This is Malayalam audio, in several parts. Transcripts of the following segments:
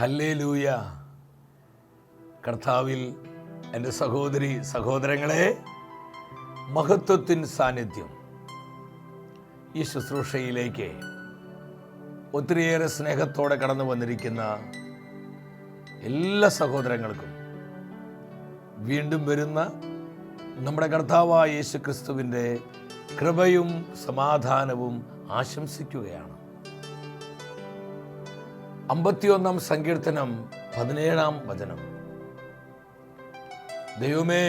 ഹല്ലേലൂയ. കർത്താവിൽ എന്റെ സഹോദരി സഹോദരങ്ങളെ മഹത്വത്തിൻ സാന്നിധ്യം. ഈ ശുശ്രൂഷയിലേക്ക് ഒത്തിരിയേറെ സ്നേഹത്തോടെ കടന്നു വന്നിരിക്കുന്ന എല്ലാ സഹോദരങ്ങൾക്കും വീണ്ടും വരുന്ന നമ്മുടെ കർത്താവായ യേശു ക്രിസ്തുവിന്റെ കൃപയും സമാധാനവും ആശംസിക്കുകയാണ്. അമ്പത്തിയൊന്നാം സങ്കീർത്തനം പതിനേഴാം വചനം. ദൈവമേ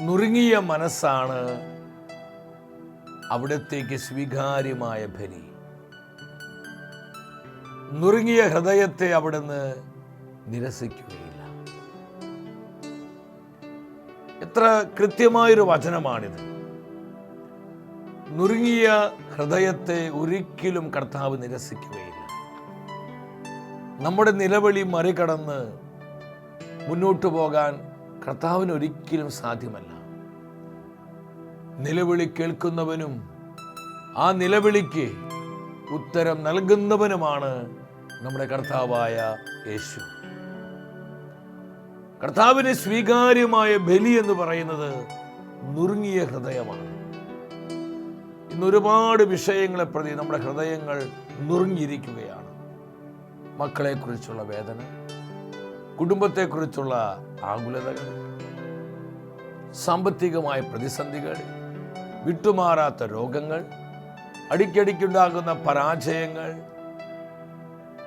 നുറുങ്ങിയ മനസ്സാണ് അവിടത്തേക്ക് സ്വീകാര്യമായ ബലി നുറുങ്ങിയ ഹൃദയത്തെ അവിടുന്ന് നിരസിക്കുകയില്ല. എത്ര കൃത്യമായൊരു വചനമാണിത്. നുറുങ്ങിയ ഹൃദയത്തെ ഒരിക്കലും കർത്താവ് നിരസിക്കുകയില്ല. നമ്മുടെ നിലവിളി മറികടന്ന് മുന്നോട്ടു പോകാൻ കർത്താവിന് ഒരിക്കലും സാധ്യമല്ല. നിലവിളി കേൾക്കുന്നവനും ആ നിലവിളിക്ക് ഉത്തരം നൽകുന്നവനുമാണ് നമ്മുടെ കർത്താവായ യേശു. കർത്താവിന് സ്വീകാര്യമായ ബലി എന്ന് പറയുന്നത് നുറുങ്ങിയ ഹൃദയമാണ്. ഇന്ന് ഒരുപാട് വിഷയങ്ങളെ പ്രതി നമ്മുടെ ഹൃദയങ്ങൾ നുറുങ്ങിയിരിക്കുകയാണ്. മക്കളെക്കുറിച്ചുള്ള വേദന കുടുംബത്തെക്കുറിച്ചുള്ള ആകുലതകൾ സാമ്പത്തികമായ പ്രതിസന്ധികൾ വിട്ടുമാറാത്ത രോഗങ്ങൾ അടിക്കടിക്കുണ്ടാകുന്ന പരാജയങ്ങൾ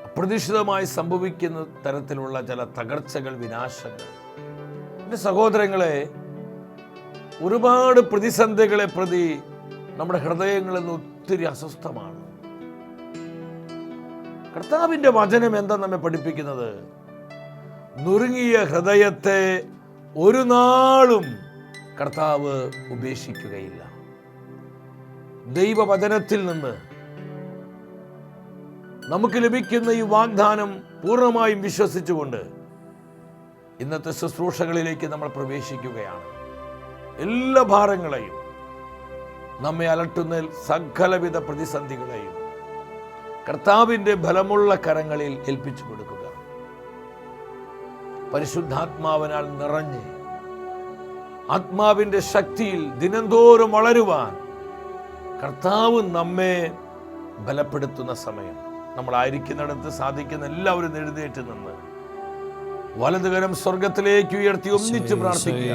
അപ്രതീക്ഷിതമായി സംഭവിക്കുന്ന തരത്തിലുള്ള ചില തകർച്ചകൾ വിനാശങ്ങൾ. എന്റെ സഹോദരങ്ങളെ ഒരുപാട് പ്രതിസന്ധികളെ പ്രതി നമ്മുടെ ഹൃദയങ്ങളിൽ നിന്ന് ഒത്തിരി അസ്വസ്ഥമാണ്. കർത്താവിന്റെ വചനം എന്താ നമ്മെ പഠിപ്പിക്കുന്നത്? നുറുങ്ങിയ ഹൃദയത്തെ ഒരു നാളും കർത്താവ് ഉപേക്ഷിക്കുകയില്ല. ദൈവവചനത്തിൽ നിന്ന് നമുക്ക് ലഭിക്കുന്ന ഈ വാഗ്ദാനം പൂർണമായും വിശ്വസിച്ചുകൊണ്ട് ഇന്നത്തെ ശുശ്രൂഷകളിലേക്ക് നമ്മൾ പ്രവേശിക്കുകയാണ്. എല്ലാ ഭാരങ്ങളെയും നമ്മെ അലട്ടുന്ന സകലവിധ പ്രതിസന്ധികളെയും കർത്താവിന്റെ ബലമുള്ള കരങ്ങളിൽ ഏൽപ്പിച്ചു കൊടുക്കുക. പരിശുദ്ധാത്മാവിനാൽ നിറഞ്ഞ് ആത്മാവിന്റെ ശക്തിയിൽ ദിനംതോറും വളരുവാൻ കർത്താവ് നമ്മെ ബലപ്പെടുത്തുന്ന സമയം. നമ്മളായിരിക്കുന്നിടത്ത് സാധിക്കുന്ന എല്ലാവരും എഴുന്നേറ്റ് നിന്ന് വലതുകരം സ്വർഗത്തിലേക്ക് ഉയർത്തി ഒന്നിച്ച് പ്രാർത്ഥിക്കുക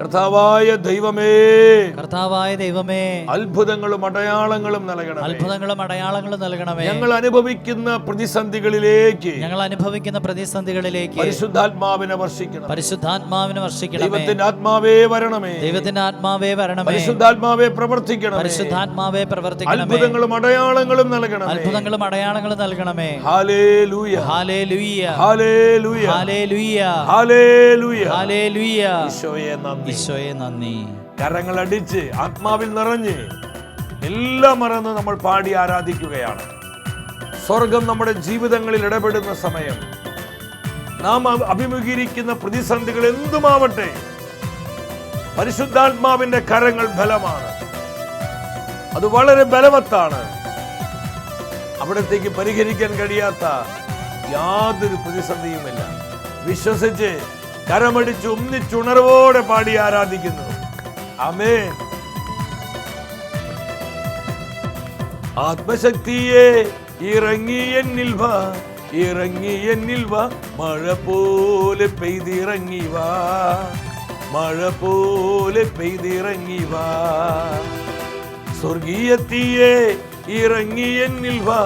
കർത്താവായ ദൈവമേ. കർത്താവായ ദൈവമേ. അത്ഭുതങ്ങളും അടയാളങ്ങളും നൽകണം അത്ഭുതങ്ങളും അടയാളങ്ങളും നൽകണമേ. ഞങ്ങൾ അനുഭവിക്കുന്ന പ്രതിസന്ധികളിലേക്ക്. ഞങ്ങൾ അനുഭവിക്കുന്ന പ്രതിസന്ധികളിലേക്ക്. പരിശുദ്ധാത്മാവിനെ വർഷിക്കണം. പരിശുദ്ധാത്മാവിനെ വർഷിക്കണം ദൈവത്തിന്റെ ആത്മാവേ വരണമേ. ദൈവത്തിന്റെ ആത്മാവേ വരണമേ. പരിശുദ്ധാത്മാവേ പ്രവർത്തിക്കണം പരിശുദ്ധാത്മാവേ പ്രവർത്തിക്കണം അത്ഭുതങ്ങളും അടയാളങ്ങളും നൽകണം അത്ഭുതങ്ങളും അടയാളങ്ങളും നൽകണമേ. Hallelujah. Hallelujah. Hallelujah. Hallelujah. Hallelujah. Hallelujah. ഈശോയെ നന്ദി. ഈശോയെ നന്ദി. കരങ്ങളടിച്ച് ആത്മാവിൽ നിറഞ്ഞ് എല്ലാം മറന്ന് നമ്മൾ പാടി ആരാധിക്കുകയാണ്. സ്വർഗം നമ്മുടെ ജീവിതങ്ങളിൽ ഇടപെടുന്ന സമയം. നാം അഭിമുഖീകരിക്കുന്ന പ്രതിസന്ധികൾ എന്തുമാവട്ടെ പരിശുദ്ധാത്മാവിന്റെ കരങ്ങൾ ബലമാണ്. അത് വളരെ ബലവത്താണ്. അവിടത്തേക്ക് പരിഹരിക്കാൻ കഴിയാത്ത യാതൊരു പ്രതിസന്ധിയുമില്ല. വിശ്വസിച്ച് കരമടിച്ച് ഒന്നിച്ചുണർവോടെ പാടി ആരാധിക്കുന്നു. അമേ ആത്മശക്തിയെ ഇറങ്ങി എന്നിൽ വാ ഇറങ്ങി എന്നിൽ വാ മഴ പോലെ പെയ്തിറങ്ങി വാ മഴ പോലെ പെയ്തിറങ്ങി വാ. സ്വർഗീയത്തിയെ ഇറങ്ങി എന്നിൽ വാ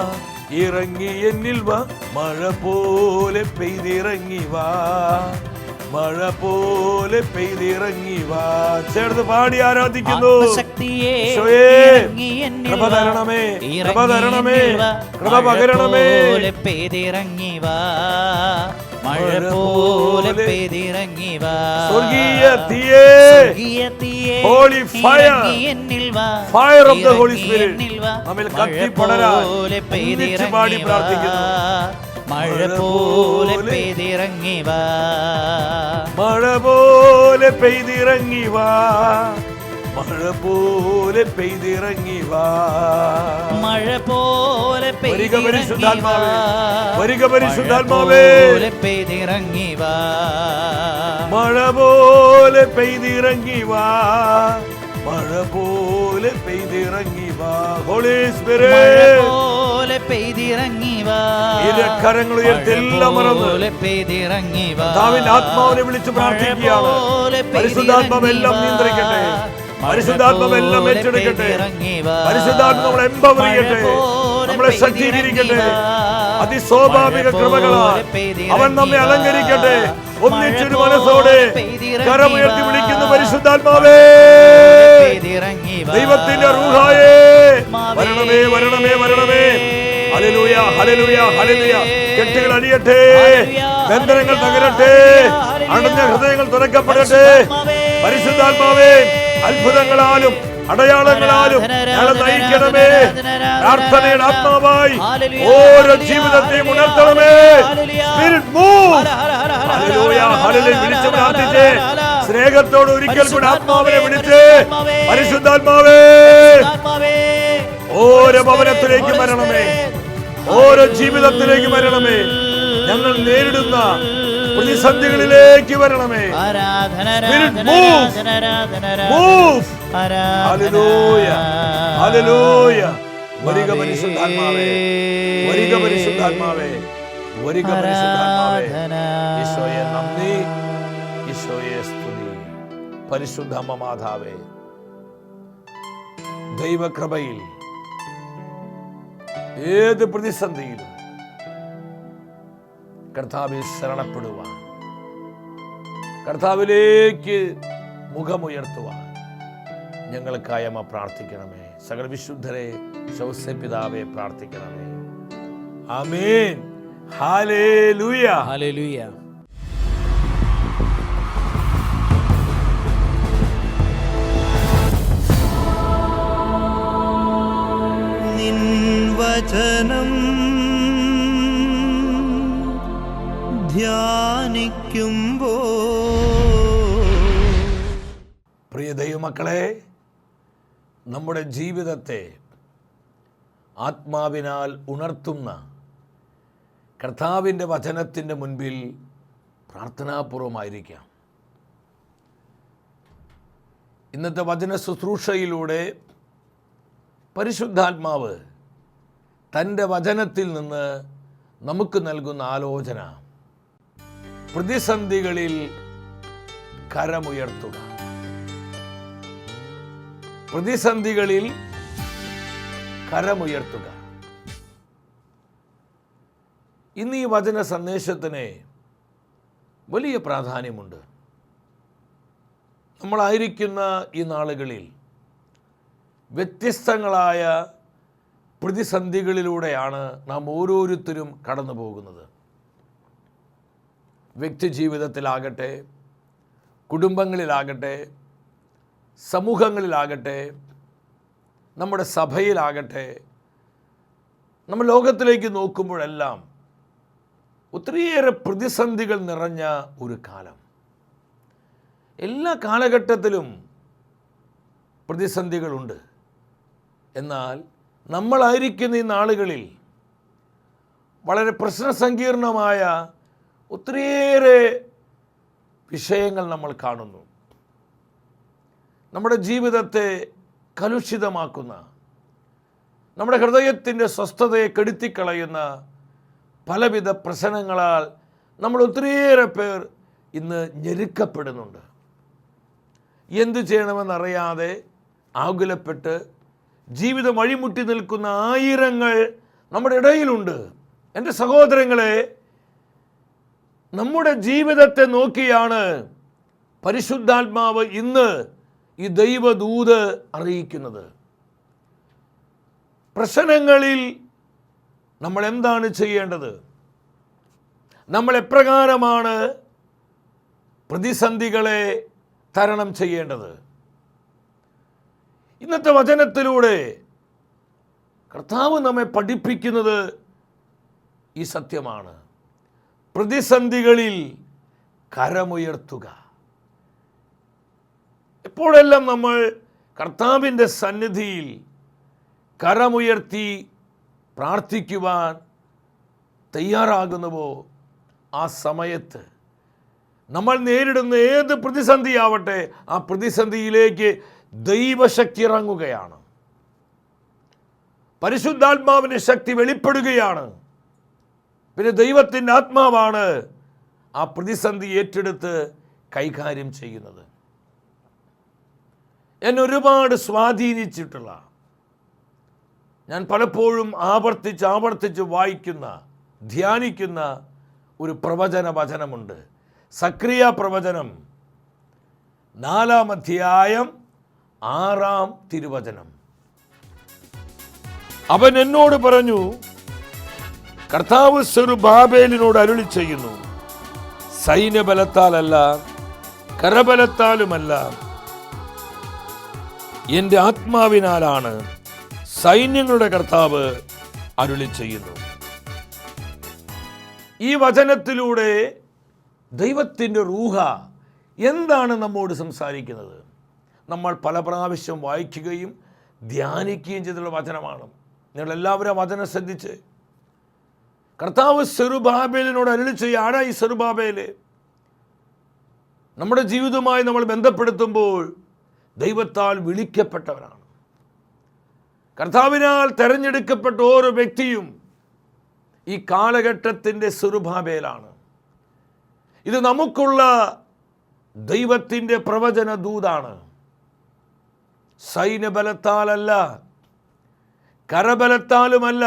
ഇറങ്ങി എന്നിൽ വാ മഴ പോലെ പെയ്തിറങ്ങി വാ. മഴ പോലെ പെയ്തിറങ്ങി വാ ചേർത്ത് പാടി ആരാധിക്കുന്നു കൃപ. തരണമേ, കൃപ തരണമേ. കൃപ പകരണമേ. പെയ്തിറങ്ങി വാ മഴ പോലെ പെയ്തിറങ്ങി വാ സ്വർഗീയ തീയേ സ്വർഗീയ. ഇറങ്ങി എന്നിൽ വാ. Of the Holy ഇറങ്ങി വാ. നമ്മിൽ കത്തി പടരാൻ പാടി. പ്രാർത്ഥിക്കുന്നു. മഴ പോലെ പെയ്തിറങ്ങി വാ മഴ പോലെ പെയ്തിറങ്ങി വാ മഴ പോലെ പെയ്തിറങ്ങി വാ മഴ പോലെ വരിക പരിശുദ്ധാത്മാവേ. വരിക പരിശുദ്ധാത്മാവേ. മഴ പോലെ പെയ്തിറങ്ങി വാ മഴ പോലെ പെയ്തിറങ്ങി വാ മഴ പോലെ പെയ്തിറങ്ങി വാ ഹോളി സ്പിരിറ്റ് പെയ്തിറങ്ങി വാ ഇരു കരങ്ങൾ ഉയർത്തി എല്ലാം മറന്ന് പെയ്തിറങ്ങി വാ കർത്താവിന്റെ ആത്മാവിനെ വിളിച്ച് പ്രാർത്ഥിക്കുകയാണ്. പരിശുദ്ധാത്മാവ് എല്ലാം നിയന്ത്രിക്കട്ടെ. പരിശുദ്ധാത്മാവ് എല്ലാം ഏറ്റെടുക്കട്ടെ. പരിശുദ്ധാത്മ നമ്മളെ എംപവർ ചെയ്യട്ടെ നമ്മളെ. അതിസ്വാഭാവിക കൃപകളാൽ അവൻ നമ്മെ അലങ്കരിക്കട്ടെ. ഒന്നിച്ചൊരു മനസ്സോടെ കരമുയർത്തി വിളിക്കുന്നു പരിശുദ്ധാത്മാവേ. ദൈവത്തിന്റെ റൂഹായേ. വരണമേ വരണമേ വരണമേ. കെട്ടുകൾ അടിയട്ടെ ബന്ധനങ്ങൾ തകരട്ടെ. അടഞ്ഞ ഹൃദയങ്ങൾ തുറക്കപ്പെടട്ടെ. പരിശുദ്ധാത്മാവേ. അത്ഭുതങ്ങളാലും അടയാളങ്ങളാലും ഞങ്ങളെ നയിക്കണമേ. പ്രാർത്ഥനയുടെ ആത്മാവായി ഓരോ ജീവിതത്തെയും ഉണർത്തണമേ. വിളിച്ച് പ്രാർത്ഥിച്ചേ. സ്നേഹത്തോട് ഒരിക്കൽ കൂടെ ആത്മാവിനെ വിളിച്ച് പരിശുദ്ധാത്മാവേ. ഓരോ ഭവനത്തിലേക്ക് വരണമേ. ഓരോ ജീവിതത്തിലേക്ക് വരണമേ. ഞങ്ങൾ നേരിടുന്ന പ്രതിസന്ധികളിലേക്ക് വരണമേ. പരിശുദ്ധാത്മാവേ പരിശുദ്ധാത്മാവേ പരിശുദ്ധ മാതാവേ ദൈവകൃപയിൽ ഏത് പ്രതിസന്ധിയിലും കർത്താവിൽ ശരണപ്പെടുവാൻ കർത്താവിലേക്ക് മുഖമുയർത്തുവാൻ ഞങ്ങൾക്കായി അമ്മ പ്രാർത്ഥിക്കണമേ. സകല വിശുദ്ധരെ ശൗസ്യപിതാവെ പ്രാർത്ഥിക്കണമേ. ആമേൻ. ഹാലേലൂയ. ഹാലേ നിൻ വചനം ധ്യാനിക്കുമ്പോ പ്രിയ ദൈവമക്കളെ നമ്മുടെ ജീവിതത്തെ ആത്മാവിനാൽ ഉണർത്തുന്ന കർത്താവിന്റെ വചനത്തിന്റെ മുൻപിൽ പ്രാർത്ഥനാപൂർവമായിരിക്കാം. ഇന്നത്തെ വചന ശുശ്രൂഷയിലൂടെ പരിശുദ്ധാത്മാവ് തന്റെ വചനത്തിൽ നിന്ന് നമുക്ക് നൽകുന്ന ആലോചന. പ്രതിസന്ധികളിൽ കരമുയർത്തുക. പ്രതിസന്ധികളിൽ കരമുയർത്തുക. ഇന്ന് ഈ വചന സന്ദേശത്തിന് വലിയ പ്രാധാന്യമുണ്ട്. നമ്മളായിരിക്കുന്ന ഈ നാളുകളിൽ വ്യത്യസ്തങ്ങളായ പ്രതിസന്ധികളിലൂടെയാണ് നാം ഓരോരുത്തരും കടന്നു പോകുന്നത് വ്യക്തി ജീവിതത്തിലാകട്ടെ കുടുംബങ്ങളിലാകട്ടെ സമൂഹങ്ങളിലാകട്ടെ നമ്മുടെ സഭയിലാകട്ടെ നമ്മൾ ലോകത്തിലേക്ക് നോക്കുമ്പോഴെല്ലാം ഒത്തിരിയേറെ പ്രതിസന്ധികൾ നിറഞ്ഞ ഒരു കാലം. എല്ലാ കാലഘട്ടത്തിലും പ്രതിസന്ധികളുണ്ട്. എന്നാൽ നമ്മളായിരിക്കുന്ന ഈ നാളുകളിൽ വളരെ പ്രശ്നസങ്കീർണമായ ഒത്തിരിയേറെ വിഷയങ്ങൾ നമ്മൾ കാണുന്നു. നമ്മുടെ ജീവിതത്തെ കലുഷിതമാക്കുന്ന നമ്മുടെ ഹൃദയത്തിന്റെ സ്വസ്ഥതയെ കെടുത്തിക്കളയുന്ന പലവിധ പ്രശ്നങ്ങളാൽ നമ്മൾ ഒത്തിരിയേറെ പേർ ഇന്ന് ഞെരുക്കപ്പെടുന്നുണ്ട്. എന്തു ചെയ്യണമെന്നറിയാതെ ആകുലപ്പെട്ട് ജീവിതം വഴിമുട്ടി നിൽക്കുന്ന ആയിരങ്ങൾ നമ്മുടെ ഇടയിലുണ്ട്. എന്റെ സഹോദരങ്ങളെ നമ്മുടെ ജീവിതത്തെ നോക്കിയാണ് പരിശുദ്ധാത്മാവ് ഇന്ന് ഈ ദൈവദൂത് അറിയിക്കുന്നത്. പ്രശ്നങ്ങളിൽ നമ്മൾ എന്താണ് ചെയ്യേണ്ടത്? നമ്മൾ എപ്രകാരമാണ് പ്രതിസന്ധികളെ തരണം ചെയ്യേണ്ടത്? ഇന്നത്തെ വചനത്തിലൂടെ കർത്താവ് നമ്മെ പഠിപ്പിക്കുന്നത് ഈ സത്യമാണ്. പ്രതിസന്ധികളിൽ കരമുയർത്തുക. എപ്പോഴെല്ലാം നമ്മൾ കർത്താവിന്റെ സന്നിധിയിൽ കരമുയർത്തി പ്രാർത്ഥിക്കുവാൻ തയ്യാറാകുന്നുവോ? ആ സമയത്ത് നമ്മൾ നേരിടുന്ന ഏത് പ്രതിസന്ധിയാവട്ടെ ആ പ്രതിസന്ധിയിലേക്ക് ദൈവശക്തി ഇറങ്ങുകയാണ് പരിശുദ്ധാത്മാവിന്റെ ശക്തി വെളിപ്പെടുകയാണ്. പിന്നെ ദൈവത്തിന്റെ ആത്മാവാണ് ആ പ്രതിസന്ധി ഏറ്റെടുത്ത് കൈകാര്യം ചെയ്യുന്നത്. എന്നെ ഒരുപാട് സ്വാധീനിച്ചിട്ടുള്ള ഞാൻ പലപ്പോഴും ആവർത്തിച്ച് ആവർത്തിച്ച് വായിക്കുന്ന ധ്യാനിക്കുന്ന ഒരു പ്രവചന വചനമുണ്ട്. സക്രിയ പ്രവചനം നാലാം അധ്യായം ആറാം തിരുവചനം. അവൻ എന്നോട് പറഞ്ഞു കർത്താവ് സെറുബാബേലിനോട് അരുളി ചെയ്യുന്നു സൈന്യബലത്താലല്ല കരബലത്താലുമല്ല. എന്റെ ആത്മാവിനാലാണ് സൈന്യങ്ങളുടെ കർത്താവ് അരുളി ചെയ്യുന്നു. ഈ വചനത്തിലൂടെ ദൈവത്തിന്റെ റൂഹ എന്താണ് നമ്മോട് സംസാരിക്കുന്നത്? നമ്മൾ പല പ്രാവശ്യം വായിക്കുകയും ധ്യാനിക്കുകയും ചെയ്തിട്ടുള്ള വചനമാണ്. നിങ്ങളെല്ലാവരും വചനം ശ്രദ്ധിച്ച്. കർത്താവ് സെറുബാബേലിനോട് അരുളി ചെയ്യുക ആരാ ഈ സെറുബാബേൽ. നമ്മുടെ ജീവിതവുമായി നമ്മൾ ബന്ധപ്പെടുത്തുമ്പോൾ ദൈവത്താൽ വിളിക്കപ്പെട്ടവരാണ്. കർത്താവിനാൽ തെരഞ്ഞെടുക്കപ്പെട്ട ഓരോ വ്യക്തിയും ഈ കാലഘട്ടത്തിന്റെ സുറുഭാബേലാണ് ഇത് നമുക്കുള്ള ദൈവത്തിന്റെ പ്രവചന ദൂതാണ് സൈന്യബലത്താലല്ല കരബലത്താലുമല്ല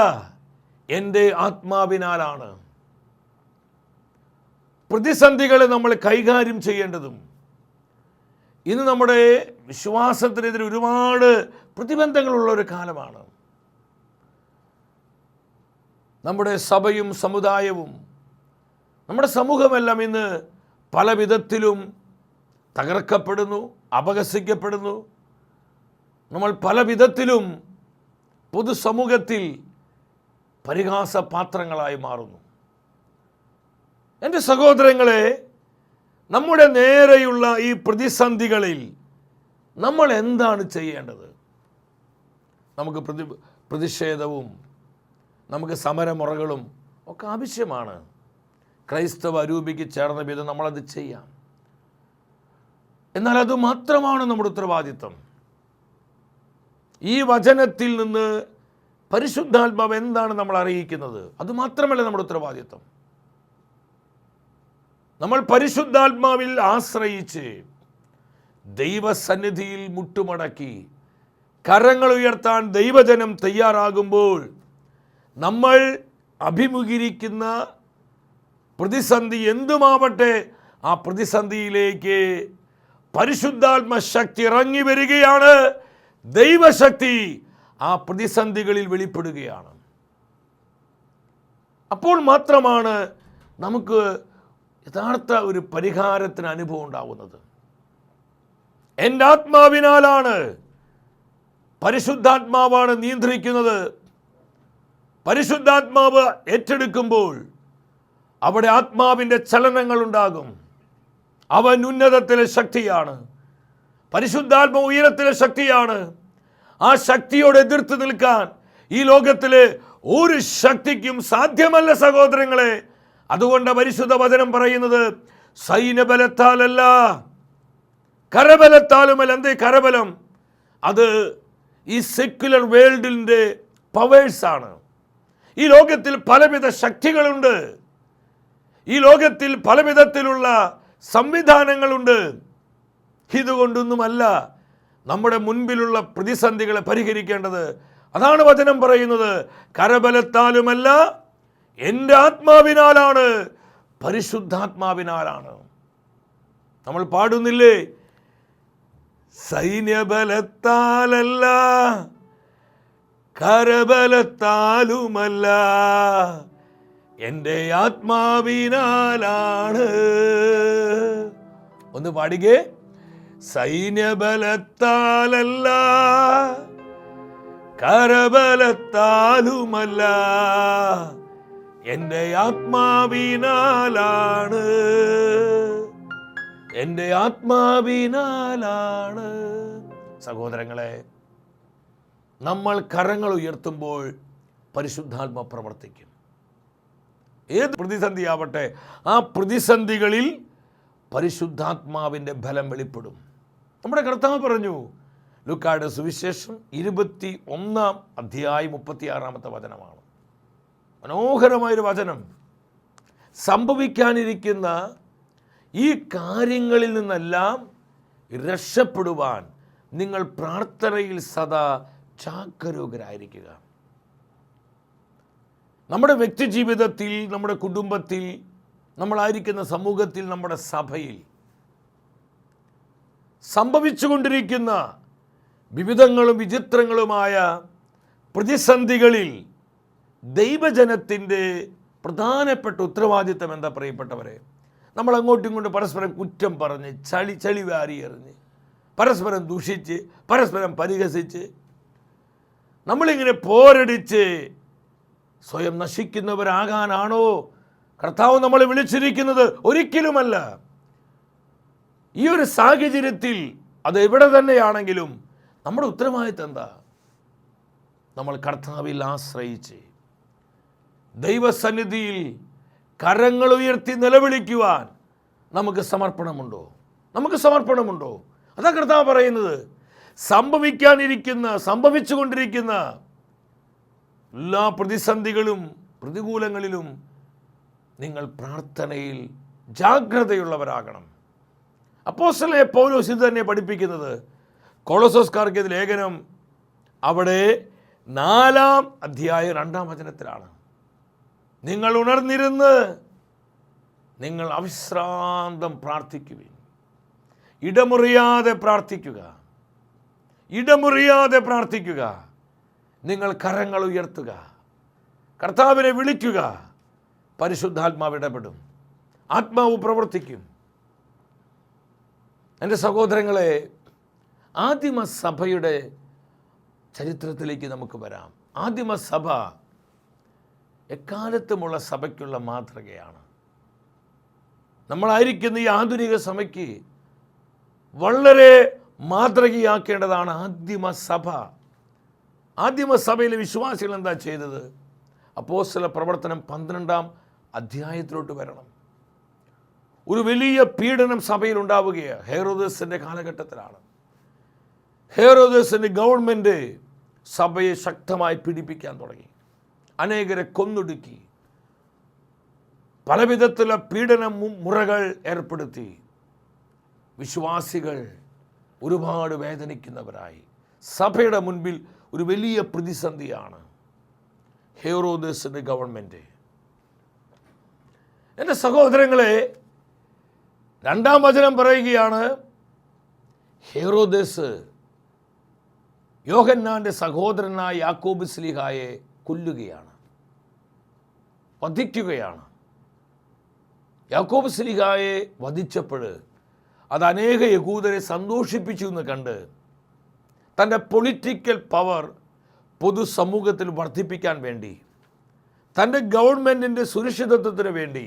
എന്റെ ആത്മാവിനാലാണ്. പ്രതിസന്ധികളെ നമ്മൾ കൈകാര്യം ചെയ്യേണ്ടതും ഇന്ന് നമ്മുടെ വിശ്വാസത്തിനെതിരെ ഒരുപാട് പ്രതിബന്ധങ്ങളുള്ള ഒരു കാലമാണ്. നമ്മുടെ സഭയും സമുദായവും നമ്മുടെ സമൂഹമെല്ലാം ഇന്ന് പല വിധത്തിലും തകർക്കപ്പെടുന്നു അപഹസിക്കപ്പെടുന്നു നമ്മൾ പല വിധത്തിലും പൊതുസമൂഹത്തിൽ പരിഹാസപാത്രങ്ങളായി മാറുന്നു. എന്റെ സഹോദരങ്ങളെ നമ്മുടെ നേരെയുള്ള ഈ പ്രതിസന്ധികളിൽ നമ്മൾ എന്താണ് ചെയ്യേണ്ടത്? നമുക്ക് പ്രതി പ്രതിഷേധവും നമുക്ക് സമരമുറകളും ഒക്കെ ആവശ്യമാണ്. ക്രൈസ്തവ അരൂപിക്ക് ചേർന്ന വിധം നമ്മളത് ചെയ്യാം. എന്നാൽ അത് മാത്രമാണ് നമ്മുടെ ഉത്തരവാദിത്വം. ഈ വചനത്തിൽ നിന്ന് പരിശുദ്ധാത്മാവ് എന്താണ് നമ്മൾ അറിയിക്കുന്നത്? അത് മാത്രമല്ല നമ്മുടെ ഉത്തരവാദിത്വം. നമ്മൾ പരിശുദ്ധാത്മാവിൽ ആശ്രയിച്ച് ദൈവസന്നിധിയിൽ മുട്ടുമടക്കി കരങ്ങൾ ഉയർത്താൻ ദൈവജനം തയ്യാറാകുമ്പോൾ നമ്മൾ അഭിമുഖീകരിക്കുന്ന പ്രതിസന്ധി എന്തുമാവട്ടെ ആ പ്രതിസന്ധിയിലേക്ക് പരിശുദ്ധാത്മ ശക്തി ഇറങ്ങി വരികയാണ്. ദൈവശക്തി ആ പ്രതിസന്ധികളിൽ വെളിപ്പെടുകയാണ്. അപ്പോൾ മാത്രമാണ് നമുക്ക് യഥാർത്ഥ ഒരു പരിഹാരത്തിന് അനുഭവം ഉണ്ടാവുന്നത്. എന്റെ ആത്മാവിനാലാണ് പരിശുദ്ധാത്മാവാണ് നിയന്ത്രിക്കുന്നത്. പരിശുദ്ധാത്മാവ് ഏറ്റെടുക്കുമ്പോൾ അവിടെ ആത്മാവിന്റെ ചലനങ്ങൾ ഉണ്ടാകും. അവൻ ഉന്നതത്തിലെ ശക്തിയാണ്. പരിശുദ്ധാത്മ ഉയരത്തിലെ ശക്തിയാണ്. ആ ശക്തിയോട് എതിർത്ത് നിൽക്കാൻ ഈ ലോകത്തിലെ ഒരു ശക്തിക്കും സാധ്യമല്ല സഹോദരങ്ങളെ. അതുകൊണ്ട് പരിശുദ്ധ വചനം പറയുന്നത് സൈന്യബലത്താലല്ല. കരബലത്താലുമല്ല. എന്തേ കരബലം? അത് ഈ സെക്യുലർ വേൾഡിന്റെ പവേഴ്സാണ് ഈ ലോകത്തിൽ പലവിധ ശക്തികളുണ്ട്. ഈ ലോകത്തിൽ പലവിധത്തിലുള്ള സംവിധാനങ്ങളുണ്ട്. ഇതുകൊണ്ടൊന്നുമല്ല നമ്മുടെ മുൻപിലുള്ള പ്രതിസന്ധികളെ പരിഹരിക്കേണ്ടത്. അതാണ് വചനം പറയുന്നത്. കരബലത്താലുമല്ല എന്റെ ആത്മാവിനാലാണ് പരിശുദ്ധാത്മാവിനാലാണ്. നമ്മൾ പാടുന്നില്ലേ? സൈന്യബലത്താലല്ല കരബലത്താലുമല്ല എന്റെ ആത്മാവിനാലാണ്. ഒന്ന് പാടികേ സൈന്യബലത്താലല്ല കരബലത്താലുമല്ല. എന്റെ ആത്മാവിനാലാണ് എന്റെ ആത്മാവിനാലാണ്. സഹോദരങ്ങളെ നമ്മൾ കരങ്ങൾ ഉയർത്തുമ്പോൾ പരിശുദ്ധാത്മ പ്രവർത്തിക്കും. ഏത് പ്രതിസന്ധിയാവട്ടെ ആ പ്രതിസന്ധികളിൽ പരിശുദ്ധാത്മാവിന്റെ ഫലം വെളിപ്പെടും. നമ്മുടെ കർത്താവ് പറഞ്ഞു ലുക്കാട് സുവിശേഷം ഇരുപത്തി ഒന്നാം അധ്യായം മുപ്പത്തിയാറാമത്തെ വചനമാണ്. മനോഹരമായൊരു വചനം. സംഭവിക്കാനിരിക്കുന്ന ഈ കാര്യങ്ങളിൽ നിന്നെല്ലാം രക്ഷപ്പെടുവാൻ നിങ്ങൾ പ്രാർത്ഥനയിൽ സദാ ചാക്കരോഗരായിരിക്കുക നമ്മുടെ വ്യക്തിജീവിതത്തിൽ നമ്മുടെ കുടുംബത്തിൽ നമ്മളായിരിക്കുന്ന സമൂഹത്തിൽ നമ്മുടെ സഭയിൽ സംഭവിച്ചുകൊണ്ടിരിക്കുന്ന വിവിധങ്ങളും വിചിത്രങ്ങളുമായ പ്രതിസന്ധികളിൽ ദൈവജനത്തിന്റെ പ്രധാനപ്പെട്ട ഉത്തരവാദിത്തം എന്താ പ്രിയപ്പെട്ടവരെ? നമ്മൾ അങ്ങോട്ടും ഇങ്ങോട്ടും പരസ്പരം കുറ്റം പറഞ്ഞ് ചളി ചളി വാരി എറിഞ്ഞ് പരസ്പരം ദൂഷിച്ച് പരസ്പരം പരിഹസിച്ച് നമ്മളിങ്ങനെ പോരടിച്ച് സ്വയം നശിക്കുന്നവരാകാനാണോ? കർത്താവ് നമ്മളെ വിളിച്ചിരിക്കുന്നത് ഒരിക്കലുമല്ല. ഈ ഒരു സാഹചര്യത്തിൽ അത് എവിടെ തന്നെയാണെങ്കിലും നമ്മുടെ ഉത്തരവാദിത്തം എന്താ? നമ്മൾ കർത്താവിൽ ആശ്രയിച്ച് ദൈവസന്നിധിയിൽ കരങ്ങൾ ഉയർത്തി നിലവിളിക്കുവാൻ നമുക്ക് സമർപ്പണമുണ്ടോ? നമുക്ക് സമർപ്പണമുണ്ടോ? അതാ കർത്താവ് പറയുന്നത്. സംഭവിക്കാനിരിക്കുന്ന സംഭവിച്ചുകൊണ്ടിരിക്കുന്ന എല്ലാ പ്രതിസന്ധികളും പ്രതികൂലങ്ങളിലും നിങ്ങൾ പ്രാർത്ഥനയിൽ ജാഗ്രതയുള്ളവരാകണം. അപ്പോസ്റ്റലെ പൗലോസ് ഇത് തന്നെ പഠിപ്പിക്കുന്നത്. കൊളോസോസ്കാർക്ക് ഇത് ലേഖനം അവിടെ നാലാം അധ്യായ രണ്ടാം വചനത്തിലാണ്. നിങ്ങൾ ഉണർന്നിരുന്ന് നിങ്ങൾ അവിശ്രാന്തം പ്രാർത്ഥിക്കുവിൻ. ഇടമുറിയാതെ പ്രാർത്ഥിക്കുക. ഇടമുറിയാതെ പ്രാർത്ഥിക്കുക. നിങ്ങൾ കരങ്ങൾ ഉയർത്തുക. കർത്താവിനെ വിളിക്കുക. പരിശുദ്ധാത്മാവ് ഇടപെടും. ആത്മാവ് പ്രവർത്തിക്കും. എന്റെ സഹോദരങ്ങളെ ആദിമസഭയുടെ ചരിത്രത്തിലേക്ക് നമുക്ക് വരാം. ആദിമസഭ എക്കാലത്തുമുള്ള സഭയ്ക്കുള്ള മാതൃകയാണ്. നമ്മളായിരിക്കുന്ന ഈ ആധുനിക സഭയ്ക്ക് വളരെ മാതൃകയാക്കേണ്ടതാണ് ആദിമസഭ ആദിമസഭയിലെ വിശ്വാസികൾ എന്താ ചെയ്തത്? അപ്പോസ്തല പ്രവർത്തനം പന്ത്രണ്ടാം അധ്യായത്തിലോട്ട് വരണം. ഒരു വലിയ പീഡനം സഭയിൽ ഉണ്ടാവുകയാണ്. ഹെയറോദേസിന്റെ കാലഘട്ടത്തിലാണ്. ഹെയറോദേസിന്റെ ഗവൺമെന്റ് സഭയെ ശക്തമായി പീഡിപ്പിക്കാൻ തുടങ്ങി. അനേകരെ കൊന്നൊടുക്കി. പലവിധത്തിലുള്ള പീഡന മുറകൾ ഏർപ്പെടുത്തി. വിശ്വാസികൾ ഒരുപാട് വേദനിക്കുന്നവരായി. സഭയുടെ മുൻപിൽ ഒരു വലിയ പ്രതിസന്ധിയാണ് ഹെയറോദേസിന്റെ ഗവൺമെന്റ് എന്റെ സഹോദരങ്ങളെ രണ്ടാം വചനം പറയുകയാണ് ഹെറോദസ് യോഹന്നാന്റെ സഹോദരനായ യാക്കോബ് സ്ലിഹായെ കൊല്ലുകയാണ് വധിക്കുകയാണ്. യാക്കോബ് സ്ലിഹായെ വധിച്ചപ്പോൾ അത് അനേക യഹൂദരെ സന്തോഷിപ്പിച്ചു എന്ന് കണ്ട് തന്റെ പൊളിറ്റിക്കൽ പവർ പൊതുസമൂഹത്തിൽ വർദ്ധിപ്പിക്കാൻ വേണ്ടി തന്റെ ഗവൺമെന്റിന്റെ സുരക്ഷിതത്വത്തിന് വേണ്ടി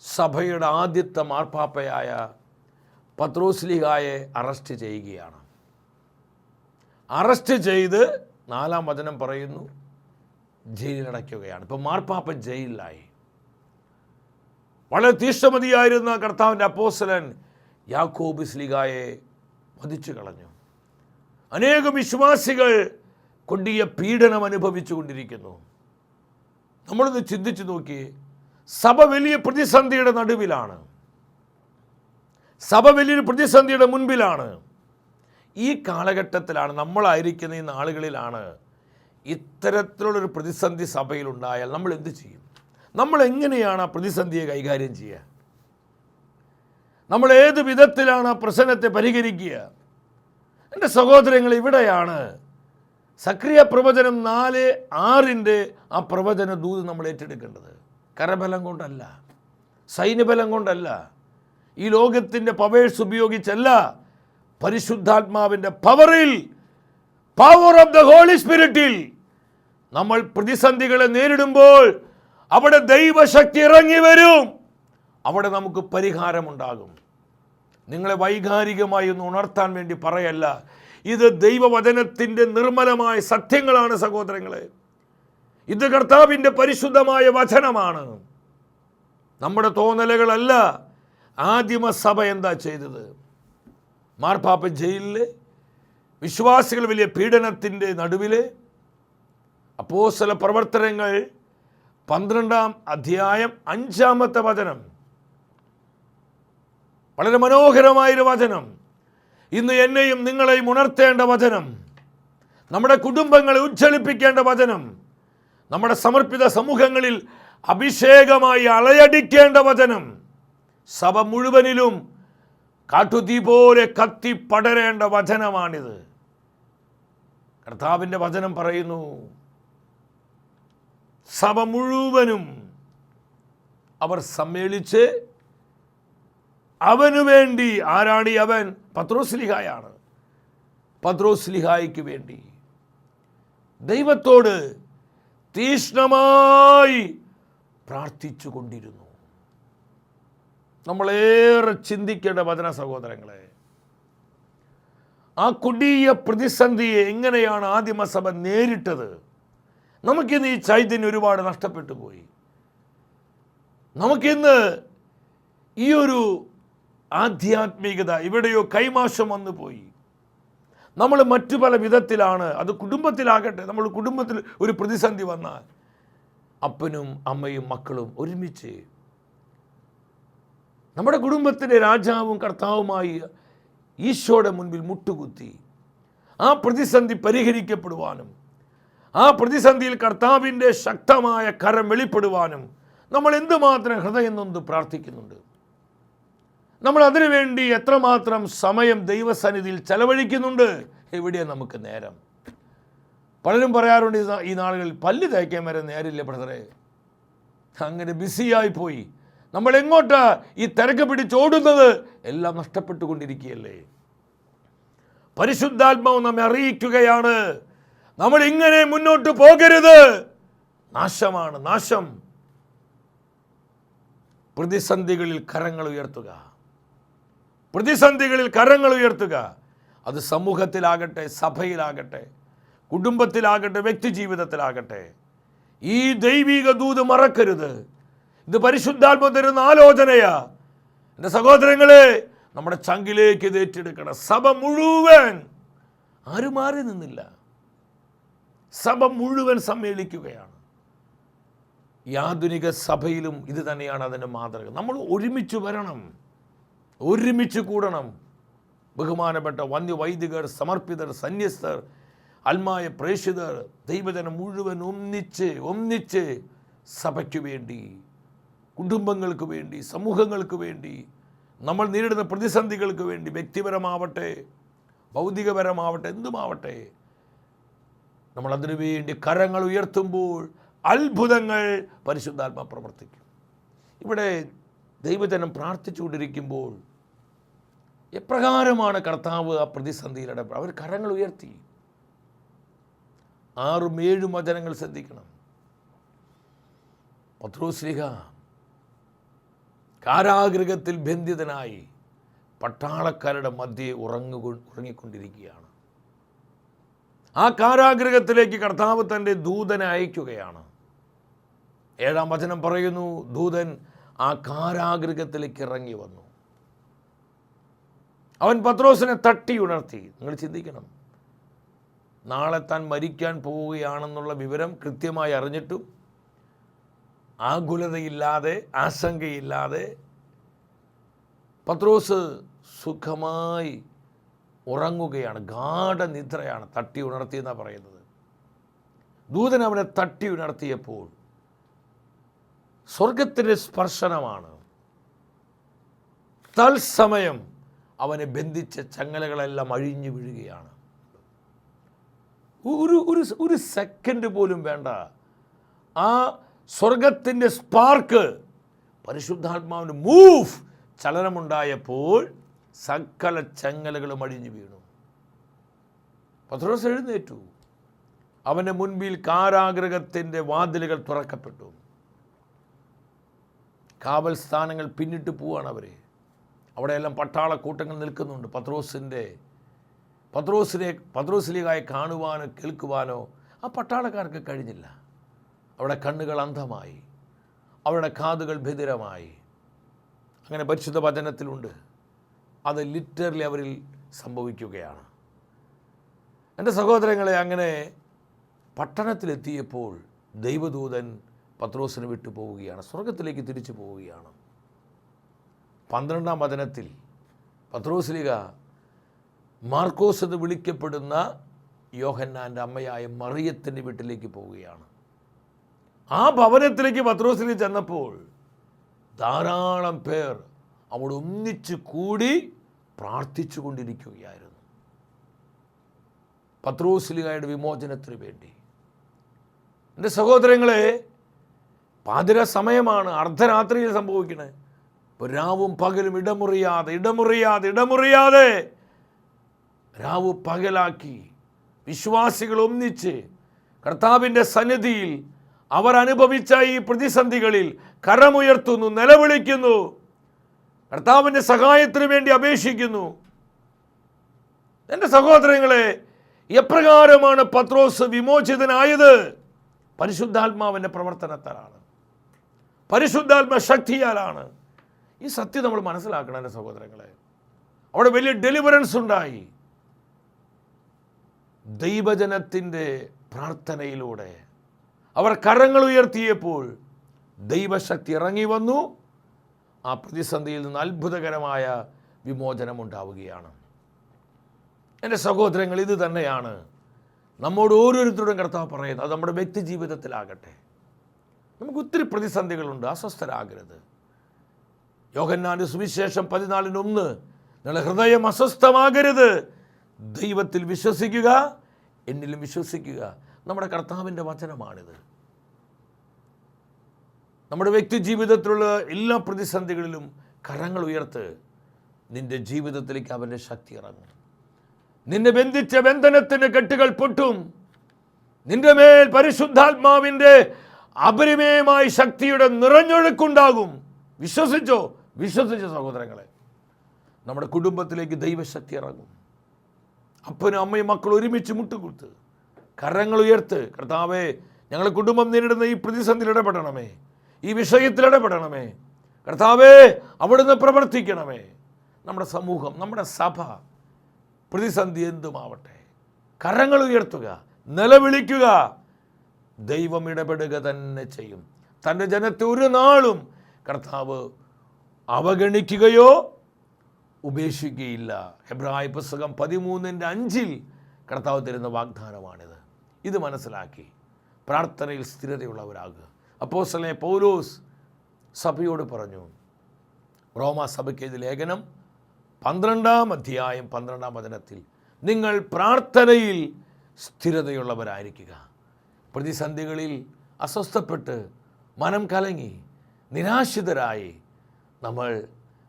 സഭയുടെ ആദ്യത്തെ മാർപ്പാപ്പയായ പത്രോസ്ലിഹായെ അറസ്റ്റ് ചെയ്യുകയാണ്. അറസ്റ്റ് ചെയ്ത് നാലാം വചനം പറയുന്നു ജയിലിലടയ്ക്കുകയാണ്. ഇപ്പം മാർപ്പാപ്പ ജയിലിലായി. വളരെ തീഷ്ണമതിയായിരുന്ന കർത്താവിന്റെ അപ്പോസലൻ യാക്കോബ് സ്ലിഗായെ വധിച്ചു കളഞ്ഞു. അനേകം വിശ്വാസികൾ കൊണ്ടിയ പീഡനം അനുഭവിച്ചു കൊണ്ടിരിക്കുന്നു. നമ്മളിത് ചിന്തിച്ചു നോക്കി സഭ വലിയ പ്രതിസന്ധിയുടെ നടുവിലാണ്. സഭ വലിയൊരു പ്രതിസന്ധിയുടെ മുൻപിലാണ്. ഈ കാലഘട്ടത്തിലാണ് നമ്മളായിരിക്കുന്ന ഈ നാളുകളിലാണ് ഇത്തരത്തിലുള്ളൊരു പ്രതിസന്ധി സഭയിലുണ്ടായാൽ നമ്മൾ എന്ത് ചെയ്യും? നമ്മൾ എങ്ങനെയാണ് ആ പ്രതിസന്ധിയെ കൈകാര്യം ചെയ്യുക? നമ്മൾ ഏത് വിധത്തിലാണ് ആ പ്രശ്നത്തെ പരിഹരിക്കുക? എന്റെ സഹോദരങ്ങൾ ഇവിടെയാണ്. സക്രിയ പ്രവചനം നാല് ആറിന്റെ ആ പ്രവചന ദൂത് നമ്മൾ ഏറ്റെടുക്കേണ്ടത്. കരബലം കൊണ്ടല്ല സൈന്യബലം കൊണ്ടല്ല. ഈ ലോകത്തിന്റെ പവേഴ്സ് ഉപയോഗിച്ചല്ല പരിശുദ്ധാത്മാവിന്റെ പവറിൽ പവർ ഓഫ് ദ ഹോളി സ്പിരിറ്റിൽ നമ്മൾ പ്രതിസന്ധികളെ നേരിടുമ്പോൾ അവിടെ ദൈവശക്തി ഇറങ്ങി വരും. അവിടെ നമുക്ക് പരിഹാരമുണ്ടാകും. നിങ്ങളെ വൈകാരികമായി ഒന്ന് ഉണർത്താൻ വേണ്ടി പറയല്ല. ഇത് ദൈവവചനത്തിന്റെ നിർമ്മലമായ സത്യങ്ങളാണ് സഹോദരങ്ങളെ. ഇത് കർത്താവിന്റെ പരിശുദ്ധമായ വചനമാണ്. നമ്മുടെ തോന്നലുകളല്ല ആദിമസഭ എന്താ ചെയ്തത്? മാർപ്പാപ്പ ജയിലിൽ വിശ്വാസികൾ വലിയ പീഡനത്തിന്റെ നടുവിൽ അപ്പോസല പ്രവർത്തനങ്ങൾ പന്ത്രണ്ടാം അധ്യായം അഞ്ചാമത്തെ വചനം. വളരെ മനോഹരമായൊരു വചനം. ഇന്ന് എന്നെയും നിങ്ങളെയും ഉണർത്തേണ്ട വചനം. നമ്മുടെ കുടുംബങ്ങളെ ഉജ്ജ്വലിപ്പിക്കേണ്ട വചനം. നമ്മുടെ സമർപ്പിത സമൂഹങ്ങളിൽ അഭിഷേകമായി അളയടിക്കേണ്ട വചനം സഭ മുഴുവനിലും കാട്ടുതീ പോലെ കത്തി പടരേണ്ട വചനമാണിത്. കർത്താവിന്റെ വചനം പറയുന്നു സഭ മുഴുവനും അവർ സമ്മേളിച്ച് അവനു വേണ്ടി ആരാണ് അവൻ? പത്രോസ്ലിഹായാണ് പത്രോസ്ലിഹായ്ക്ക് വേണ്ടി ദൈവത്തോട് തീഷ്ണമായി പ്രാർത്ഥിച്ചു കൊണ്ടിരുന്നു. നമ്മളേറെ ചിന്തിക്കേണ്ട വചന സഹോദരങ്ങളെ ആ കൊടിയ പ്രതിസന്ധിയെ എങ്ങനെയാണ് ആദിമസഭ നേരിട്ടത്? നമുക്കിന്ന് ഈ ചൈതന്യം ഒരുപാട് നഷ്ടപ്പെട്ടു പോയി. നമുക്കിന്ന് ഈ ഒരു ആധ്യാത്മികത ഇവിടെയോ കൈമാശം വന്നു പോയി. നമ്മൾ മറ്റു പല വിധത്തിലാണ്. അത് കുടുംബത്തിലാകട്ടെ. നമ്മൾ കുടുംബത്തിൽ ഒരു പ്രതിസന്ധി വന്നാൽ അപ്പനും അമ്മയും മക്കളും ഒരുമിച്ച് നമ്മുടെ കുടുംബത്തിന്റെ രാജാവും കർത്താവുമായി ഈശോയുടെ മുൻപിൽ മുട്ടുകുത്തി ആ പ്രതിസന്ധി പരിഹരിക്കപ്പെടുവാനും ആ പ്രതിസന്ധിയിൽ കർത്താവിന്റെ ശക്തമായ കരം വെളിപ്പെടുവാനും നമ്മൾ എന്തുമാത്രം ഹൃദയം നൊന്ത് പ്രാർത്ഥിക്കുന്നുണ്ട്? നമ്മൾ അതിനുവേണ്ടി എത്രമാത്രം സമയം ദൈവസന്നിധിയിൽ ചെലവഴിക്കുന്നുണ്ട്? എവിടെയാണ് നമുക്ക് നേരം? പലരും പറയാറുണ്ട് ഈ നാളുകളിൽ പല്ല് തേക്കാൻ വരെ നേരില്ല ബ്രദറെ. അങ്ങനെ ബിസിയായി പോയി. നമ്മൾ എങ്ങോട്ടാ ഈ തിരക്ക് പിടിച്ചോടുന്നത് എല്ലാം നഷ്ടപ്പെട്ടുകൊണ്ടിരിക്കുകയല്ലേ? പരിശുദ്ധാത്മാവ് നമ്മെ അറിയിക്കുകയാണ്. നമ്മൾ ഇങ്ങനെ മുന്നോട്ട് പോകരുത്. നാശമാണ് നാശം. പ്രതിസന്ധികളിൽ കരങ്ങൾ ഉയർത്തുക. പ്രതിസന്ധികളിൽ കരങ്ങൾ ഉയർത്തുക. അത് സമൂഹത്തിലാകട്ടെ സഭയിലാകട്ടെ കുടുംബത്തിലാകട്ടെ വ്യക്തി ജീവിതത്തിലാകട്ടെ. ഈ ദൈവിക ദൂത് മറക്കരുത്. ഇത് പരിശുദ്ധാത്മ തരുന്ന ആലോചനയാ. എന്റെ സഹോദരങ്ങളെ നമ്മുടെ ചങ്കിലേക്ക് ഇത് ഏറ്റെടുക്കണം. സഭ മുഴുവൻ ആരും മാറി നിന്നില്ല. സഭ മുഴുവൻ സമ്മേളിക്കുകയാണ്. ഈ ആധുനിക സഭയിലും ഇത് തന്നെയാണ് അതിന്റെ മാതൃക. നമ്മൾ ഒരുമിച്ച് വരണം. ഒരുമിച്ച് കൂടണം. ബഹുമാനപ്പെട്ട വന്യവൈദികർ സമർപ്പിതർ സന്യസ്തർ അൽമായ പ്രേക്ഷിതർ ദൈവജനം മുഴുവൻ ഒന്നിച്ച് ഒന്നിച്ച് സഭയ്ക്ക് വേണ്ടി കുടുംബങ്ങൾക്ക് വേണ്ടി സമൂഹങ്ങൾക്ക് വേണ്ടി നമ്മൾ നേരിടുന്ന പ്രതിസന്ധികൾക്ക് വേണ്ടി വ്യക്തിപരമാവട്ടെ ഭൗതികപരമാവട്ടെ എന്തുമാവട്ടെ നമ്മൾ അതിനു വേണ്ടി കരങ്ങൾ ഉയർത്തുമ്പോൾ അത്ഭുതങ്ങൾ പരിശുദ്ധാത്മ പ്രവർത്തിക്കും. ഇവിടെ ദൈവജനം പ്രാർത്ഥിച്ചുകൊണ്ടിരിക്കുമ്പോൾ എപ്രകാരമാണ് കർത്താവ് ആ പ്രതിസന്ധിയിൽ ഇടപെടുക അവർ കരങ്ങൾ ഉയർത്തി. ആറും ഏഴും വചനങ്ങൾ ശ്രദ്ധിക്കണം. പത്രോസ്ലിഹ കാരാഗ്രഹത്തിൽ ബന്ധിതനായി പട്ടാളക്കാരുടെ മധ്യേ ഉറങ്ങു ഉറങ്ങിക്കൊണ്ടിരിക്കുകയാണ്. ആ കാരാഗ്രഹത്തിലേക്ക് കർത്താവ് തന്റെ ദൂതനെ അയക്കുകയാണ്. ഏഴാം വചനം പറയുന്നു ദൂതൻ ആ കാരാഗ്രഹത്തിലേക്ക് ഇറങ്ങി വന്നു. അവൻ പത്രോസിനെ തട്ടി ഉണർത്തി. നിങ്ങൾ ചിന്തിക്കണം. നാളെ താൻ മരിക്കാൻ പോവുകയാണെന്നുള്ള വിവരം കൃത്യമായി അറിഞ്ഞിട്ടും ആകുലതയില്ലാതെ ആശങ്കയില്ലാതെ പത്രോസ് സുഖമായി ഉറങ്ങുകയാണ്. ഗാഠനിദ്രയാണ് തട്ടി ഉണർത്തിയെന്നാണ് പറയുന്നത്. ദൂതൻ അവനെ തട്ടി ഉണർത്തിയപ്പോൾ സ്വർഗത്തിന്റെ സ്പർശനമാണ്. തത്സമയം അവനെ ബന്ധിച്ച ചങ്ങലകളെല്ലാം അഴിഞ്ഞു വീഴുകയാണ്. ഒരു ഒരു ഒരു സെക്കൻഡ് പോലും വേണ്ട. ആ സ്വർഗത്തിന്റെ സ്പാർക്ക് പരിശുദ്ധാത്മാവിന് മൂവ് ചലനമുണ്ടായപ്പോൾ സകല ചങ്ങലകളും അഴിഞ്ഞു വീണു. പത്രോസ് എഴുന്നേറ്റു. അവന്റെ മുൻപിൽ കാരാഗ്രഹത്തിന്റെ വാതിലുകൾ തുറക്കപ്പെട്ടു. കാവൽ സ്ഥാനങ്ങൾ പിന്നിട്ട് പോവാണ് അവരെ. അവിടെയെല്ലാം പട്ടാള കൂട്ടങ്ങൾ നിൽക്കുന്നുണ്ട്. പത്രോസിന്റെ പത്രോസിനെ പത്രോസിലേക്കായി കാണുവാനോ കേൾക്കുവാനോ ആ പട്ടാളക്കാർക്ക് കഴിഞ്ഞില്ല. അവിടെ കണ്ണുകൾ അന്ധമായി. അവരുടെ കാതുകൾ ഭിതിരമായി. അങ്ങനെ പരിശുദ്ധ വചനത്തിലുണ്ട്. അത് ലിറ്ററലി അവരിൽ സംഭവിക്കുകയാണ്. എന്റെ സഹോദരങ്ങളെ അങ്ങനെ പട്ടണത്തിലെത്തിയപ്പോൾ ദൈവദൂതൻ പത്രോസിന് വിട്ടു പോവുകയാണ് സ്വർഗത്തിലേക്ക് തിരിച്ചു പോവുകയാണ്. പന്ത്രണ്ടാം വചനത്തിൽ പത്രോസ്ലിക മാർക്കോസ് എന്ന് വിളിക്കപ്പെടുന്ന യോഹന്നാന്റെ അമ്മയായ മറിയത്തിന്റെ വീട്ടിലേക്ക് പോവുകയാണ്. ആ ഭവനത്തിലേക്ക് പത്രോസ്ലി ചെന്നപ്പോൾ ധാരാളം പേർ അവിടെ ഒന്നിച്ചു കൂടി പ്രാർത്ഥിച്ചു കൊണ്ടിരിക്കുകയായിരുന്നു. പത്രോസ്ലികയുടെ വിമോചനത്തിന് വേണ്ടി. എന്റെ സഹോദരങ്ങളെ പാതിര സമയമാണ് അർദ്ധരാത്രിയിൽ സംഭവിക്കണേ. ഇപ്പോൾ രാവും പകലും ഇടമുറിയാതെ ഇടമുറിയാതെ ഇടമുറിയാതെ രാവ് പകലാക്കി വിശ്വാസികൾ ഒന്നിച്ച് കർത്താവിന്റെ സന്നിധിയിൽ അവർ അനുഭവിച്ച ഈ പ്രതിസന്ധികളിൽ കരമുയർത്തുന്നു നിലവിളിക്കുന്നു. കർത്താവിന്റെ സഹായത്തിന് വേണ്ടി അപേക്ഷിക്കുന്നു. എന്റെ സഹോദരങ്ങളെ എപ്രകാരമാണ് പത്രോസ് വിമോചിതനായത്? പരിശുദ്ധാത്മാവിന്റെ പ്രവർത്തനത്താലാണ്. പരിശുദ്ധാത്മ ശക്തിയാലാണ്. ഈ സത്യം നമ്മൾ മനസ്സിലാക്കണം എന്റെ സഹോദരങ്ങളെ. അവിടെ വലിയ ഡെലിവറൻസ് ഉണ്ടായി. ദൈവജനത്തിന്റെ പ്രാർത്ഥനയിലൂടെ അവർ കരങ്ങൾ ഉയർത്തിയപ്പോൾ ദൈവശക്തി ഇറങ്ങി വന്നു. ആ പ്രതിസന്ധിയിൽ നിന്ന് അത്ഭുതകരമായ വിമോചനം ഉണ്ടാവുകയാണ്. എന്റെ സഹോദരങ്ങൾ ഇത് തന്നെയാണ് നമ്മോട് ഓരോരുത്തരോടും കർത്താവ് പറയുന്നത്. അത് നമ്മുടെ വ്യക്തി ജീവിതത്തിലാകട്ടെ. നമുക്ക് ഒത്തിരി പ്രതിസന്ധികളുണ്ട്. അസ്വസ്ഥരാകരുത്. യോഹന്നാന്റെ സുവിശേഷം പതിനാലിന് ഒന്ന് നിങ്ങളുടെ ഹൃദയം അസ്വസ്ഥമാകരുത്. ദൈവത്തിൽ വിശ്വസിക്കുക എന്നിലും വിശ്വസിക്കുക. നമ്മുടെ കർത്താവിന്റെ വചനമാണിത്. നമ്മുടെ വ്യക്തി ജീവിതത്തിലുള്ള എല്ലാ പ്രതിസന്ധികളിലും കരങ്ങൾ ഉയർത്ത് നിന്റെ ജീവിതത്തിലേക്ക് അവന്റെ ശക്തി ഇറങ്ങും. നിന്നെ ബന്ധിച്ച ബന്ധനത്തിന്റെ കെട്ടുകൾ പൊട്ടും. നിന്റെ മേൽ പരിശുദ്ധാത്മാവിന്റെ അപരിമയമായ ശക്തിയുടെ നിറഞ്ഞൊഴുക്കുണ്ടാകും. വിശ്വസിച്ചോ? വിശ്വസിച്ച സഹോദരങ്ങളെ നമ്മുടെ കുടുംബത്തിലേക്ക് ദൈവശക്തി ഇറങ്ങും. അപ്പനും അമ്മയും മക്കൾ ഒരുമിച്ച് മുട്ടുകൊടുത്ത് കരങ്ങൾ ഉയർത്ത് കർത്താവേ ഞങ്ങളുടെ കുടുംബം നേരിടുന്ന ഈ പ്രതിസന്ധിയിൽ ഇടപെടണമേ ഈ വിഷയത്തിൽ ഇടപെടണമേ. കർത്താവേ അവിടുന്ന് പ്രവർത്തിക്കണമേ. നമ്മുടെ സമൂഹം നമ്മുടെ സഭ പ്രതിസന്ധി എന്തുമാവട്ടെ? കരങ്ങൾ ഉയർത്തുക നിലവിളിക്കുക. ദൈവം ഇടപെടുക തന്നെ ചെയ്യും. തന്റെ ജനത്തെ ഒരു നാളും കർത്താവ് അവഗണിക്കുകയോ ഉപേക്ഷിക്കുകയില്ല. ഹെബ്രായ പുസ്തകം പതിമൂന്നിന്റെ അഞ്ചിൽ കർത്താവ് തരുന്ന വാഗ്ദാനമാണിത്. ഇത് മനസ്സിലാക്കി. പ്രാർത്ഥനയിൽ സ്ഥിരതയുള്ളവരാകുക. അപ്പോസലെ പൗലോസ് സഭയോട് പറഞ്ഞു റോമ സഭയ്ക്ക് ഇത് ലേഖനം പന്ത്രണ്ടാം അധ്യായം പന്ത്രണ്ടാം വചനത്തിൽ നിങ്ങൾ പ്രാർത്ഥനയിൽ സ്ഥിരതയുള്ളവരായിരിക്കുക. പ്രതിസന്ധികളിൽ അസ്വസ്ഥപ്പെട്ട് മനം കലങ്ങി നിരാശിതരായി നമ്മൾ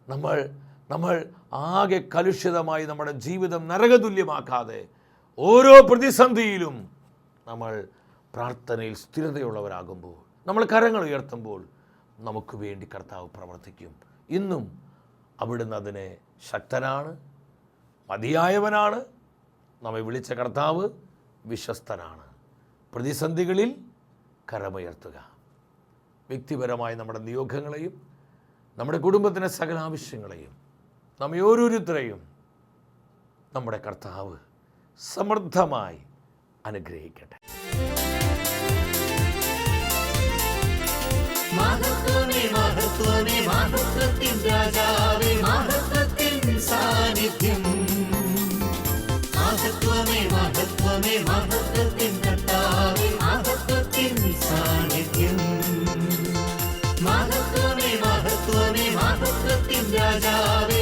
നമ്മൾ നമ്മൾ ആകെ കലുഷിതമായി നമ്മുടെ ജീവിതം നരകതുല്യമാക്കാതെ ഓരോ പ്രതിസന്ധിയിലും നമ്മൾ പ്രാർത്ഥനയിൽ സ്ഥിരതയുള്ളവരാകുമ്പോൾ നമ്മൾ കരങ്ങൾ ഉയർത്തുമ്പോൾ നമുക്ക് വേണ്ടി കർത്താവ് പ്രവർത്തിക്കും. ഇന്നും അവിടുന്ന് അതിനെ ശക്തനാണ് മതിയായവനാണ്. നമ്മെ വിളിച്ച കർത്താവ് വിശ്വസ്തനാണ്. പ്രതിസന്ധികളിൽ കരമുയർത്തുക. വ്യക്തിപരമായ നമ്മുടെ നിയോഗങ്ങളെയും നമ്മുടെ കുടുംബത്തിന്റെ സകല ആവശ്യങ്ങളെയും നമ്മെ ഓരോരുത്തരെയും നമ്മുടെ കർത്താവ് സമൃദ്ധമായി അനുഗ്രഹിക്കട്ടെ. മഹത്വമേ മഹത്വമേ മഹത്വത്തിൻ മഹത്വത്തിൻ സാന്നിധ്യം. മഹത്വമേ മഹത്വത്തിൻ സാന്നിധ്യം. രാജാവേ